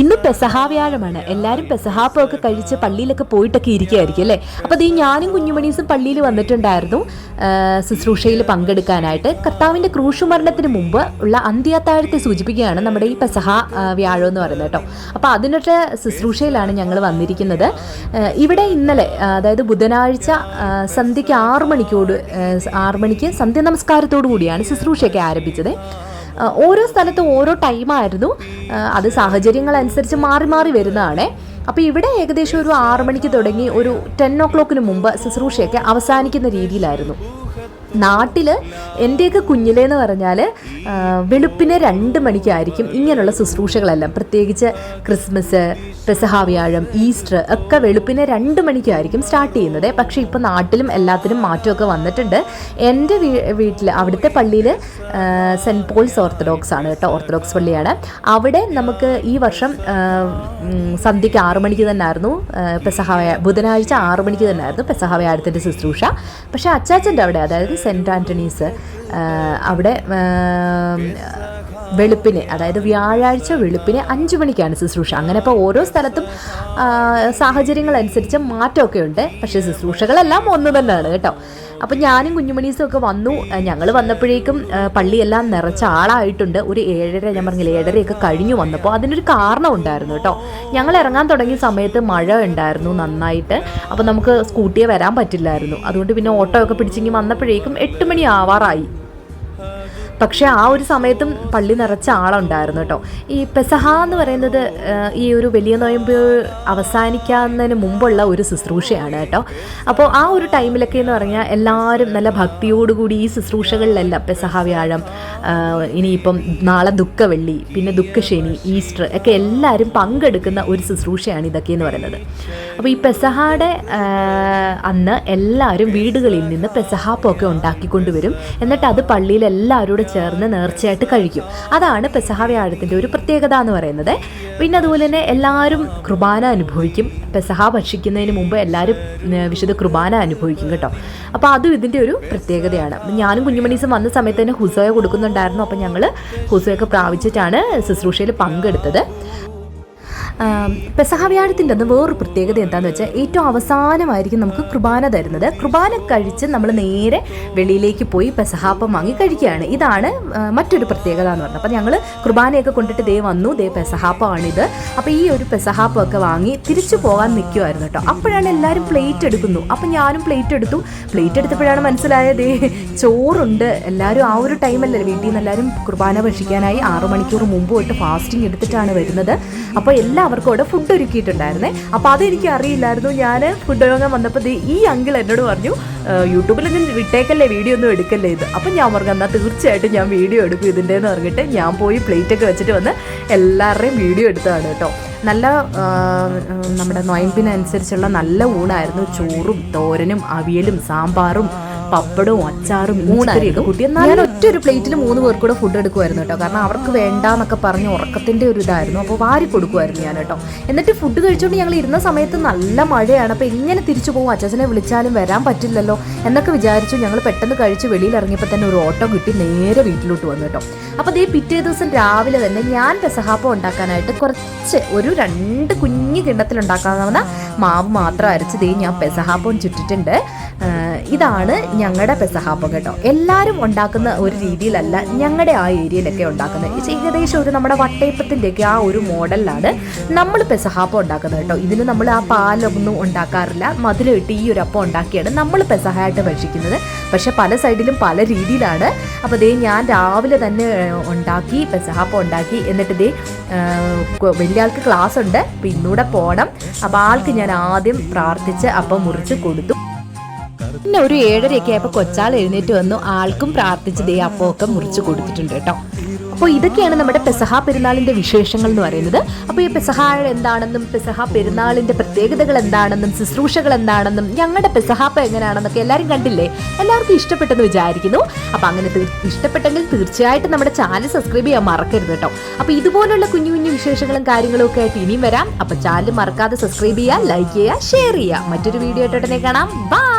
ഇന്ന് പെസഹ വ്യാഴമാണ്. എല്ലാവരും പെസഹാപ്പൊക്കെ കഴിച്ച് പള്ളിയിലൊക്കെ പോയിട്ടൊക്കെ ഇരിക്കുകയായിരിക്കും അല്ലേ? അപ്പോൾ അത് ഞാനും കുഞ്ഞുമണീസും പള്ളിയിൽ വന്നിട്ടുണ്ടായിരുന്നു ശുശ്രൂഷയിൽ പങ്കെടുക്കാനായിട്ട്. കർത്താവിന്റെ ക്രൂശുമരണത്തിന് മുമ്പ് ഉള്ള അന്ത്യത്താഴത്തെ സൂചിപ്പിക്കുകയാണ് നമ്മുടെ ഈ പെസഹ വ്യാഴം എന്ന് പറയുന്നത് കേട്ടോ. അപ്പോൾ അതിനൊക്കെ ശുശ്രൂഷയിലാണ് ഞങ്ങൾ വന്നിരിക്കുന്നത്. ഇവിടെ ഇന്നലെ അതായത് ബുധനാഴ്ച സന്ധ്യയ്ക്ക് ആറു മണിക്കോട് ആറു മണിക്ക് സന്ധ്യ നമസ്കാരത്തോടു കൂടിയാണ് ശുശ്രൂഷയൊക്കെ ആരംഭിച്ചത്. ഓരോ സ്ഥലത്തും ഓരോ ടൈമായിരുന്നു അത് സാഹചര്യങ്ങൾ അനുസരിച്ച് മാറി മാറി വരുന്നതാണ്. അപ്പോൾ ഇവിടെ ഏകദേശം ഒരു ആറ് മണിക്ക് തുടങ്ങി ഒരു ടെൻ ഒ ക്ലോക്കിന് മുമ്പ് ശുശ്രൂഷയൊക്കെ അവസാനിക്കുന്ന രീതിയിലായിരുന്നു. നാട്ടിൽ എന്റെയൊക്കെ കുഞ്ഞിലേന്ന് പറഞ്ഞാൽ വെളുപ്പിനെ രണ്ട് മണിക്കായിരിക്കും ഇങ്ങനെയുള്ള ശുശ്രൂഷകളെല്ലാം. പ്രത്യേകിച്ച് ക്രിസ്മസ് പെസഹാവ്യാഴം ഈസ്റ്റർ ഒക്കെ വെളുപ്പിന് രണ്ട് മണിക്കായിരിക്കും സ്റ്റാർട്ട് ചെയ്യുന്നത്. പക്ഷേ ഇപ്പോൾ നാട്ടിലും എല്ലാത്തിനും മാറ്റമൊക്കെ വന്നിട്ടുണ്ട്. എന്റെ വീട്ടിൽ അവിടുത്തെ പള്ളിയിൽ സെന്റ് പോൾസ് ഓർത്തഡോക്സ് ആണ് കേട്ടോ ഓർത്തഡോക്സ് പള്ളിയാണ്. അവിടെ നമുക്ക് ഈ വർഷം സന്ധ്യയ്ക്ക് ആറു മണിക്ക് തന്നെ ആയിരുന്നു പെസഹാവ്യ ബുധനാഴ്ച ആറു മണിക്ക് തന്നെ ആയിരുന്നു പെസഹാവ്യാഴത്തിന്റെ ശുശ്രൂഷ. പക്ഷേ അച്ചാച്ചന്റെ അവിടെ അതായത് സെന്റ് ആന്റണീസ് അവിടെ വെളുപ്പിന് അതായത് വ്യാഴാഴ്ച വെളുപ്പിന് അഞ്ച് മണിക്കാണ് ശുശ്രൂഷ. അങ്ങനെ ഇപ്പോൾ ഓരോ സ്ഥലത്തും സാഹചര്യങ്ങളനുസരിച്ച് മാറ്റമൊക്കെ ഉണ്ട്. പക്ഷേ ശുശ്രൂഷകളെല്ലാം ഒന്ന് തന്നെയാണ് കേട്ടോ. അപ്പം ഞാനും കുഞ്ഞുമണീസും ഒക്കെ വന്നു. ഞങ്ങൾ വന്നപ്പോഴേക്കും പള്ളിയെല്ലാം നിറച്ച ആളായിട്ടുണ്ട്. ഒരു ഏഴര ഞാൻ പറഞ്ഞില്ല ഏഴരയൊക്കെ കഴിഞ്ഞു വന്നപ്പോൾ അതിനൊരു കാരണം ഉണ്ടായിരുന്നു കേട്ടോ. ഞങ്ങൾ ഇറങ്ങാൻ തുടങ്ങിയ സമയത്ത് മഴ ഉണ്ടായിരുന്നു നന്നായിട്ട്. അപ്പോൾ നമുക്ക് സ്കൂട്ടിയെ വരാൻ പറ്റില്ലായിരുന്നു. അതുകൊണ്ട് പിന്നെ ഓട്ടോ ഒക്കെ പിടിച്ചെങ്കിൽ വന്നപ്പോഴേക്കും എട്ട് മണി ആവാറായി പക്ഷേ ആ ഒരു സമയത്തും പള്ളി നിറച്ച ആളുണ്ടായിരുന്നു കേട്ടോ. ഈ പെസഹ എന്ന് പറയുന്നത് ഈ ഒരു വലിയ നോയമ്പ് അവസാനിക്കുന്നതിന് മുമ്പുള്ള ഒരു ശുശ്രൂഷയാണ് കേട്ടോ. അപ്പോൾ ആ ഒരു ടൈമിലൊക്കെ എന്ന് പറഞ്ഞാൽ എല്ലാവരും നല്ല ഭക്തിയോടുകൂടി ഈ ശുശ്രൂഷകളിലെല്ലാം പെസഹ വ്യാഴം ഇനിയിപ്പം നാളെ ദുഃഖവെള്ളി പിന്നെ ദുഃഖശനി ഈസ്റ്റർ ഒക്കെ എല്ലാവരും പങ്കെടുക്കുന്ന ഒരു ശുശ്രൂഷയാണ് ഇതൊക്കെ എന്ന് പറയുന്നത്. അപ്പോൾ ഈ പെസഹയുടെ അന്ന് എല്ലാവരും വീടുകളിൽ നിന്ന് പെസഹാപ്പൊക്കെ ഉണ്ടാക്കിക്കൊണ്ടുവരും. എന്നിട്ട് അത് പള്ളിയിൽ എല്ലാവരോടും ചേർന്ന് നേർച്ചയായിട്ട് കഴിക്കും. അതാണ് പെസഹ വ്യാഴത്തിന്റെ ഒരു പ്രത്യേകത എന്ന് പറയുന്നത്. പിന്നെ അതുപോലെ തന്നെ എല്ലാവരും കുർബാന അനുഭവിക്കും. പെസഹ ഭക്ഷിക്കുന്നതിന് മുമ്പ് എല്ലാവരും വിശുദ്ധ കുർബാന അനുഭവിക്കും കേട്ടോ. അപ്പോൾ അതും ഇതിന്റെ ഒരു പ്രത്യേകതയാണ്. ഞാനും കുഞ്ഞുമണീസും വന്ന സമയത്ത് തന്നെ ഹുസോയ കൊടുക്കുന്നുണ്ടായിരുന്നു. അപ്പോൾ ഞങ്ങൾ ഹുസോയൊക്കെ പ്രാപിച്ചിട്ടാണ് ശുശ്രൂഷയിൽ പങ്കെടുത്തത്. പെസഹ വ്യാഴത്തിന്റെ അത് വേറൊരു പ്രത്യേകത എന്താണെന്ന് വെച്ചാൽ ഏറ്റവും അവസാനമായിരിക്കും നമുക്ക് കുർബാന തരുന്നത്. കുർബാന കഴിച്ച് നമ്മൾ നേരെ വെളിയിലേക്ക് പോയി പെസഹാപ്പം വാങ്ങി കഴിക്കുകയാണ്. ഇതാണ് മറ്റൊരു പ്രത്യേകത എന്ന് പറഞ്ഞത്. അപ്പോൾ ഞങ്ങൾ കുർബാനയൊക്കെ കൊണ്ടിട്ട് ദേ വന്നു ദേ പെസഹാപ്പമാണിത് അപ്പോൾ ഈ ഒരു പെസഹാപ്പമൊക്കെ വാങ്ങി തിരിച്ചു പോകാൻ നിൽക്കുമായിരുന്നു കേട്ടോ. അപ്പോഴാണ് എല്ലാവരും പ്ലേറ്റ് എടുക്കുന്നു. അപ്പം ഞാനും പ്ലേറ്റ് എടുത്തു. പ്ലേറ്റ് എടുത്തപ്പോഴാണ് മനസ്സിലായത് ചോറുണ്ട്. എല്ലാവരും ആ ഒരു ടൈമല്ലേ വീട്ടിൽ നിന്ന് എല്ലാവരും കുർബാന ഭക്ഷിക്കാനായി ആറു മണിക്കൂർ മുമ്പ് തൊട്ട് ഫാസ്റ്റിംഗ് എടുത്തിട്ടാണ് വരുന്നത്. അപ്പോൾ എല്ലാവർക്കും അവിടെ ഫുഡ് ഒരുക്കിയിട്ടുണ്ടായിരുന്നേ. അപ്പോൾ അതെനിക്ക് അറിയില്ലായിരുന്നു. ഞാൻ ഫുഡ് വാങ്ങാൻ വന്നപ്പോൾ ഈ അങ്കിൾ എന്നോട് പറഞ്ഞു യൂട്യൂബിൽ ഞാൻ വിട്ടേക്കല്ലേ വീഡിയോ ഒന്നും എടുക്കല്ലേ ഇത്. അപ്പം ഞാൻ പറഞ്ഞു എന്നാൽ തീർച്ചയായിട്ടും ഞാൻ വീഡിയോ എടുക്കും ഇതിന്റെ എന്ന് പറഞ്ഞിട്ട് ഞാൻ പോയി പ്ലേറ്റൊക്കെ വെച്ചിട്ട് വന്ന് എല്ലാവരുടെയും വീഡിയോ എടുത്തതാണ് കേട്ടോ. നല്ല നമ്മുടെ നൊയമ്പിനനുസരിച്ചുള്ള നല്ല ഊണായിരുന്നു. ചോറും തോരനും അവിയലും സാമ്പാറും പപ്പടവും അച്ചാറും ഊണായിരുന്നു? കുട്ടി. എന്നാലും ഒറ്റ ഒരു പ്ലേറ്റിൽ മൂന്ന് പേർക്ക് കൂടെ ഫുഡ് എടുക്കുമായിരുന്നു കേട്ടോ. കാരണം അവർക്ക് വേണ്ടാന്നൊക്കെ പറഞ്ഞ് ഉറക്കത്തിന്റെ ഒരു ഇതായിരുന്നു. അപ്പോൾ വാരി കൊടുക്കുമായിരുന്നു ഞാൻ കേട്ടോ. എന്നിട്ട് ഫുഡ് കഴിച്ചുകൊണ്ട് ഞങ്ങൾ ഇരുന്ന സമയത്ത് നല്ല മഴയാണ്. അപ്പോൾ എങ്ങനെ തിരിച്ചു പോകും അച്ഛനെ വിളിച്ചാലും വരാൻ പറ്റില്ലല്ലോ എന്നൊക്കെ വിചാരിച്ചു ഞങ്ങൾ പെട്ടെന്ന് കഴിച്ച് വെളിയിൽ ഇറങ്ങിയപ്പോൾ തന്നെ ഒരു ഓട്ടോ കിട്ടി നേരെ വീട്ടിലോട്ട് വന്നു കേട്ടോ. അപ്പോൾ ദേ പിറ്റേ ദിവസം രാവിലെ തന്നെ ഞാൻ പെസഹാപ്പം ഉണ്ടാക്കാനായിട്ട് കുറച്ച് ഒരു രണ്ട് കുഞ്ഞു കിണ്ണത്തിൽ ഉണ്ടാക്കാവുന്ന മാവ് മാത്രം അരച്ച് ദേ ഞാൻ പെസഹാപ്പം ചുറ്റിട്ടുണ്ട്. ഇതാണ് ഞങ്ങളുടെ പെസഹാപ്പം കേട്ടോ എല്ലാവരും ഉണ്ടാക്കുന്ന ഒരു രീതിയിലല്ല ഞങ്ങളുടെ ആ ഏരിയയിലൊക്കെ ഉണ്ടാക്കുന്നത്. ഏകദേശം ഒരു നമ്മുടെ വട്ടയപ്പത്തിന്റെയൊക്കെ ആ ഒരു മോഡലിലാണ് നമ്മൾ പെസഹാപ്പം ഉണ്ടാക്കുന്നത് കേട്ടോ. ഇതിന് നമ്മൾ ആ പാലൊന്നും ഉണ്ടാക്കാറില്ല. മധുരം ഇട്ട് ഈ ഒരു അപ്പം ഉണ്ടാക്കിയാണ് നമ്മൾ പെസഹായിട്ട് ഭക്ഷിക്കുന്നത്. പക്ഷേ പല സൈഡിലും പല രീതിയിലാണ്. അപ്പോൾ ദേ ഞാൻ രാവിലെ തന്നെ ഉണ്ടാക്കി പെസഹാപ്പം ഉണ്ടാക്കി. എന്നിട്ട് ദേ വലിയ ആൾക്ക് ക്ലാസ് ഉണ്ട് പിന്നൂടെ ഇന്നൂടെ പോകണം അപ്പോൾ ആൾക്ക് ഞാൻ ആദ്യം പ്രാർത്ഥിച്ച് അപ്പം മുറിച്ച് കൊടുത്തു. പിന്നെ ഒരു ഏഴരയൊക്കെ ആയപ്പോൾ കൊച്ചാൾ എഴുന്നേറ്റ് വന്നു. ആൾക്കും പ്രാർത്ഥിച്ച് ദേ അപ്പമൊക്കെ മുറിച്ച് കൊടുത്തിട്ടുണ്ട് കേട്ടോ. അപ്പോൾ ഇതൊക്കെയാണ് നമ്മുടെ പെസഹ പെരുന്നാളിന്റെ വിശേഷങ്ങൾ എന്ന് പറയുന്നത്. അപ്പോൾ ഈ പെസഹ എന്താണെന്നും പെസഹ പെരുന്നാളിന്റെ പ്രത്യേകതകൾ എന്താണെന്നും ശുശ്രൂഷകൾ എന്താണെന്നും ഞങ്ങളുടെ പെസഹാപ്പ എങ്ങനെയാണെന്നൊക്കെ എല്ലാവരും കണ്ടില്ലേ? എല്ലാവർക്കും ഇഷ്ടപ്പെട്ടെന്ന് വിചാരിക്കുന്നു. അപ്പോൾ അങ്ങനെ ഇഷ്ടപ്പെട്ടെങ്കിൽ തീർച്ചയായിട്ടും നമ്മുടെ ചാനൽ സബ്സ്ക്രൈബ് ചെയ്യാൻ മറക്കരുത് കേട്ടോ. അപ്പോൾ ഇതുപോലുള്ള കുഞ്ഞു കുഞ്ഞു വിശേഷങ്ങളും കാര്യങ്ങളും ഒക്കെ ആയിട്ട് ഇനിയും വരാം. അപ്പോൾ ചാനൽ മറക്കാതെ സബ്സ്ക്രൈബ് ചെയ്യുക ലൈക്ക് ചെയ്യുക ഷെയർ ചെയ്യുക. മറ്റൊരു വീഡിയോ ആയിട്ട് ഉടനെ കാണാം. ബൈ